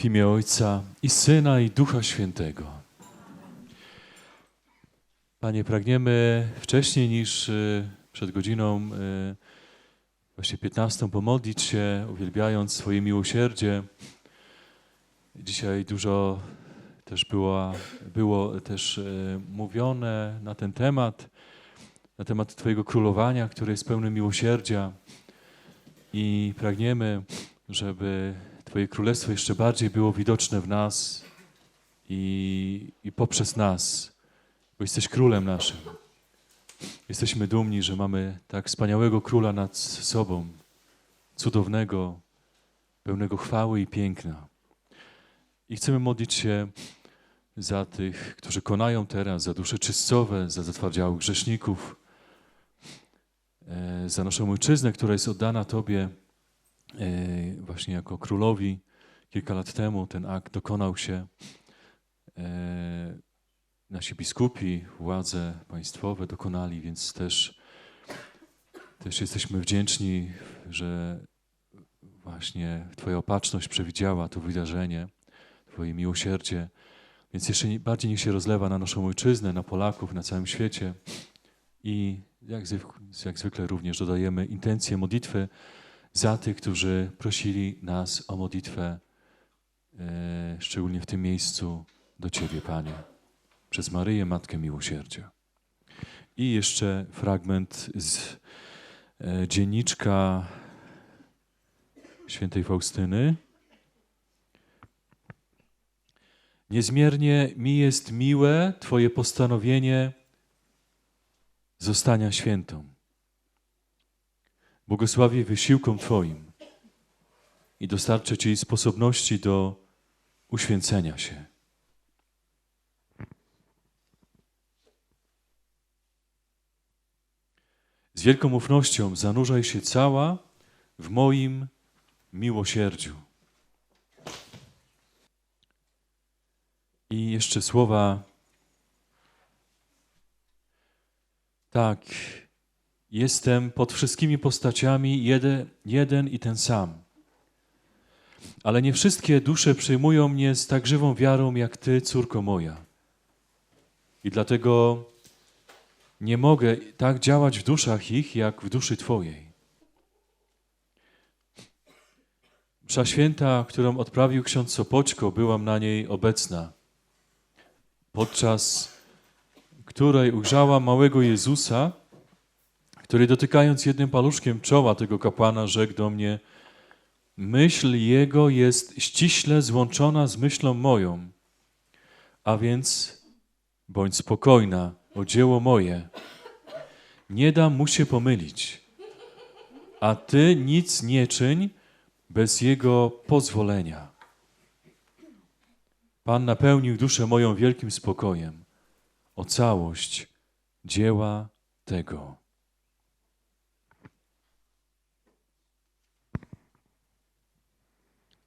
W imię Ojca i Syna i Ducha Świętego. Panie, pragniemy wcześniej niż y, przed godziną y, właśnie 15 pomodlić się, uwielbiając swoje miłosierdzie. Dzisiaj dużo też było, było też y, mówione na ten temat, na temat Twojego królowania, które jest pełne miłosierdzia. I pragniemy, żeby Twoje królestwo jeszcze bardziej było widoczne w nas i, i poprzez nas, bo jesteś królem naszym. Jesteśmy dumni, że mamy tak wspaniałego króla nad sobą, cudownego, pełnego chwały i piękna. I chcemy modlić się za tych, którzy konają teraz, za dusze czystowe, za zatwardziałych grzeszników, e, za naszą ojczyznę, która jest oddana Tobie właśnie jako królowi. Kilka lat temu ten akt dokonał się. E, Nasi biskupi, władze państwowe dokonali, więc też, też jesteśmy wdzięczni, że właśnie Twoja opatrzność przewidziała to wydarzenie, Twoje miłosierdzie. Więc jeszcze bardziej niech się rozlewa na naszą ojczyznę, na Polaków, na całym świecie. I jak, jak zwykle również dodajemy intencję modlitwy za tych, którzy prosili nas o modlitwę, e, szczególnie w tym miejscu, do Ciebie, Panie, przez Maryję, Matkę Miłosierdzia. I jeszcze fragment z e, dzienniczka świętej Faustyny. Niezmiernie mi jest miłe Twoje postanowienie zostania świętą. Błogosławię wysiłkom Twoim i dostarczę Ci sposobności do uświęcenia się. Z wielką ufnością zanurzaj się cała w moim miłosierdziu. I jeszcze słowa. Tak, jestem pod wszystkimi postaciami jeden, jeden i ten sam. Ale nie wszystkie dusze przyjmują mnie z tak żywą wiarą jak Ty, córko moja. I dlatego nie mogę tak działać w duszach ich, jak w duszy Twojej. Msza święta, którą odprawił ksiądz Sopoćko, byłam na niej obecna, podczas której ujrzałam małego Jezusa, który dotykając jednym paluszkiem czoła tego kapłana, rzekł do mnie: Myśl jego jest ściśle złączona z myślą moją, a więc bądź spokojna o dzieło moje. Nie dam mu się pomylić, a ty nic nie czyń bez jego pozwolenia. Pan napełnił duszę moją wielkim spokojem o całość dzieła tego.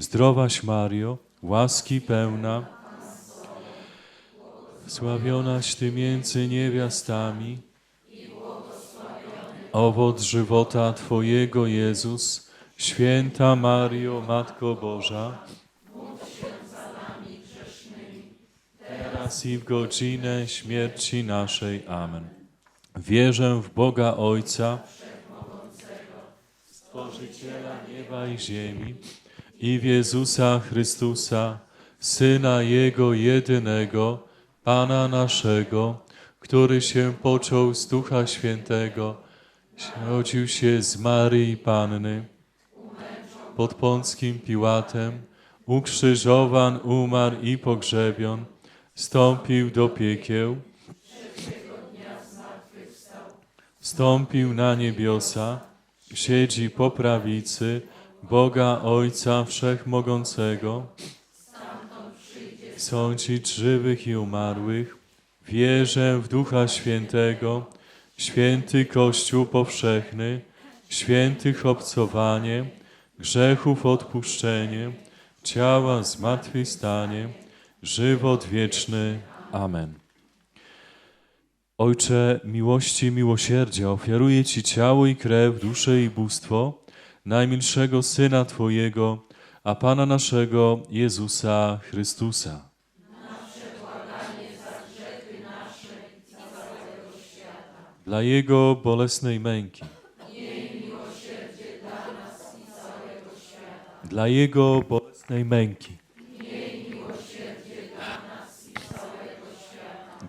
Zdrowaś Mario, łaski pełna, sławionaś Ty między niewiastami, owoc żywota Twojego Jezus, święta Mario, Matko Boża, teraz i w godzinę śmierci naszej. Amen. Wierzę w Boga Ojca, Stworzyciela nieba i ziemi i w Jezusa Chrystusa, Syna Jego jedynego, Pana naszego, który się począł z Ducha Świętego, Narodził się z Maryi Panny, pod Pąckim Piłatem, ukrzyżowan, umarł i pogrzebion, wstąpił do piekieł, wstąpił na niebiosa, siedzi po prawicy Boga Ojca Wszechmogącego, sądzić żywych i umarłych, wierzę w Ducha Świętego, święty Kościół powszechny, świętych obcowanie, grzechów odpuszczenie, ciała zmartwychwstanie, żywot wieczny. Amen. Ojcze miłości i miłosierdzia, ofiaruję Ci ciało i krew, duszę i bóstwo najmilszego Syna Twojego, a Pana naszego Jezusa Chrystusa. Dla Jego bolesnej męki. Dla Jego bolesnej męki.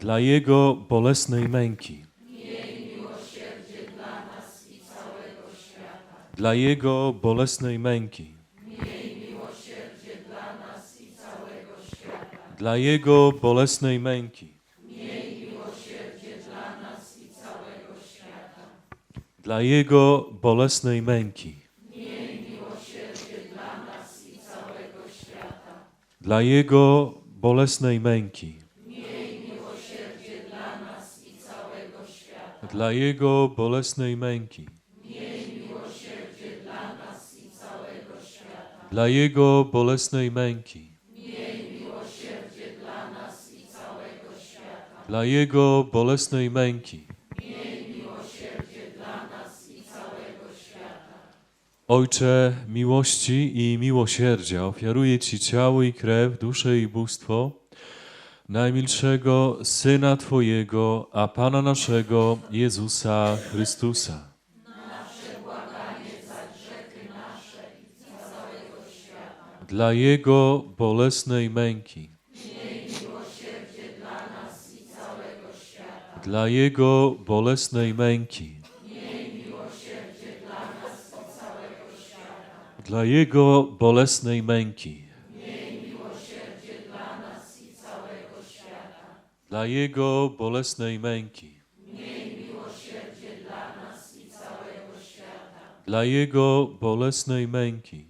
Dla Jego bolesnej męki. dla Jego bolesnej męki, dla nas i całego świata, dla Jego bolesnej męki, dla nas i całego świata, dla Jego bolesnej męki, dla nas i całego świata, dla Jego bolesnej męki. Dla Jego bolesnej męki. Dla Jego bolesnej męki. Dla Jego bolesnej męki. Ojcze miłości i miłosierdzia, ofiaruję Ci ciało i krew, duszę i bóstwo najmilszego Syna Twojego, a Pana naszego Jezusa Chrystusa. dla Jego bolesnej męki, dla nas i całego świata. Dla Jego bolesnej męki, dla nas i całego świata. Dla Jego bolesnej męki, dla nas i całego świata. Dla Jego bolesnej męki. dla Jego bolesnej męki,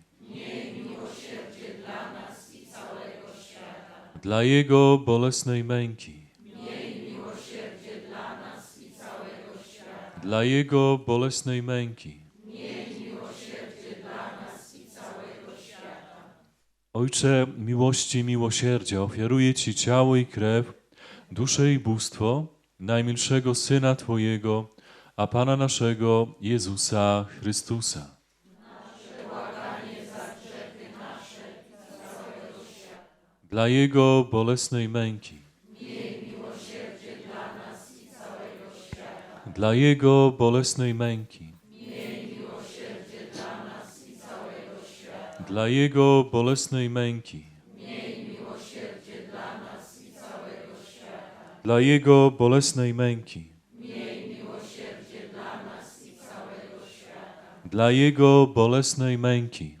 Dla Jego bolesnej męki. Dla Jego bolesnej męki. Ojcze miłości i miłosierdzia, ofiaruję Ci ciało i krew, duszę i bóstwo najmilszego Syna Twojego, a Pana naszego Jezusa Chrystusa. dla Jego bolesnej męki, miej dla nas i całego świata, dla Jego bolesnej męki, miej dla nas i całego świata, dla Jego bolesnej męki, miej dla nas i całego świata, dla Jego bolesnej męki, miej dla nas i całego świata, dla Jego bolesnej męki.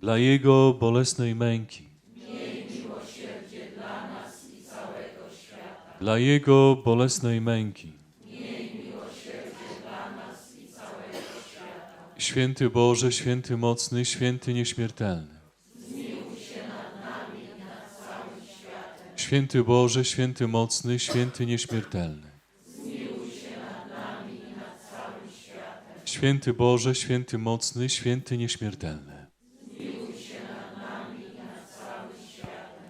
dla Jego bolesnej męki, miej miłosierdzie dla nas i całego świata, dla Jego bolesnej męki, miej miłosierdzie dla nas i całego świata. Święty Boże, święty mocny, święty nieśmiertelny. Zdziwił się nad nami na cały świat. Święty Boże, święty mocny, święty nieśmiertelny. Zmiłuj się nad nami i nad całym światem. Święty Boże, święty mocny, święty nieśmiertelny.